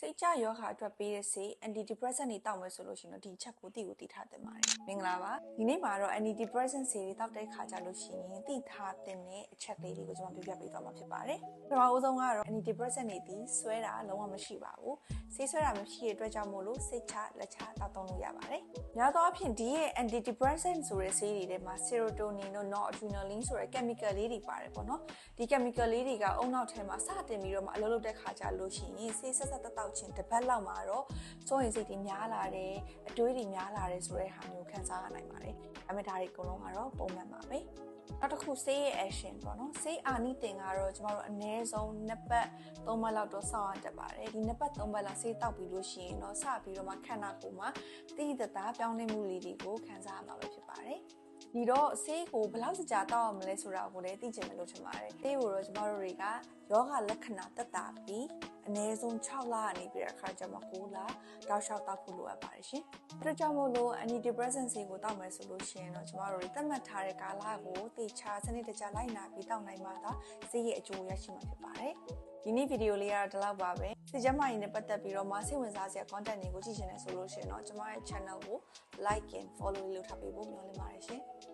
စိတ်ကြယောဂအတွက်ပေးတဲ့ဆေး antidepressant တွေတောက်မယ်ဆိုလို့ရှိရင်တော့ဒီချက်ကိုတိကိုတိထားတင်ပါတယ်မင်္ဂလာပါဒီနေ့မှာတော့ antidepressant ဆေးတွေတောက်တဲ့ခါကြလို့ရှိရင်တိထားတင်တဲ့အချက်လေးတွေကိုကျွန်တော်ပြပြပေးသွားမှာဖြစ်ပါတယ်ပထမဦးဆုံးကတော့ antidepressant တွေဒီဆွဲတာလုံးဝမရှိပါဘူးဆေးဆွဲတာမရှိတဲ့အတွက်ကြောင့်မို့လို့စိတ်ချလက်ချတောက်သုံးလို့ရပါတယ်များသောအားဖြင့်ဒီရဲ့ antidepressant ဆိုတဲ့ဆေးတွေထဲမှာ serotonin တို့ noradrenaline ဆိုတဲ့ chemical လေးတွေပါတယ်ပေါ့နော်ဒီ chemical လေးတွေကအုံနောက်ထဲမှာစတင်ပြီးတော့မှအလုပ်လုပ်တဲ့ခါကြလို့ရှိရင်ဆေးဆက်ဆက်တောက်ချင်းတစ်ပတ်လောက်မှာတော့စိုးရင်စိတ်တွေများလာတယ်အတွေးတွေများလာတယ်ဆိုတဲ့ဟာမျိုးခံစားရနိုင်ပါတယ်ဒါပေမဲ့ဒါတွေအကုန်လုံးကတော့ပုံမှန်ပါပဲနောက်တစ်ခုဆေးရဲ့ action ပေါ့နော်ဆေးအာနိတင်ကတော့ကျမတို့အနည်းဆုံးနှစ်ပတ်သုံးပတ်လောက်တော့စောင့်ရတတ်ပါတယ်ဒီနှစ်ပတ်သုံးပတ်လောက်ဆေးတောက်ပြီးလို့ရှိရင်တော့စပြီးတော့မှခန္ဓာကိုယ်မှာတိတိတသားပြောင်းလဲမှုလေးတွေကိုခံစားရမှာပဲဖြစ်ပါတယ် ဒီတော့ဆေးကိုဘယ်လောက်ကြာတောက်ရမလဲဆိုတာကိုလည်းသိချင်တယ်လို့ထင်ပါတယ်။ဆေးကိုတော့ကျမတို့တွေကယောဂလက္ခဏာတက်တာပြီးအနည်းဆုံး6လကနေပြီးတဲ့အခါကျမှ9လတောက်လျှောက်တောက်ဖို့လိုအပ်ပါတယ်ရှင်။ဒါကြောင့်မို့လို့ antidepressant ဆေးကိုတောက်မယ်ဆိုလို့ရှိရင်တော့ကျမတို့တွေသတ်မှတ်ထားတဲ့ကာလကိုတေချာစနစ်တကျလိုက်နာပြီးတောက်နိုင်မှသာဆေးရဲ့အကျိုးရရှိမှာဖြစ်ပါတယ်။ ဒီနေ့ဗီဒီယိုလေးကတော့ဒီလောက်ပါပဲ။စိတ်ကျန်းမာရေးနဲ့ပတ်သက်ပြီးတော့မစိတ်ဝင်စားစရာ content တွေကိုကြည့်ချင်တယ်ဆိုလို့ရှိရင်တော့ကျမရဲ့ channel ကို like and follow လုပ်ထားပေးဖို့မျှော်လင့်ပါတယ်ရှင်။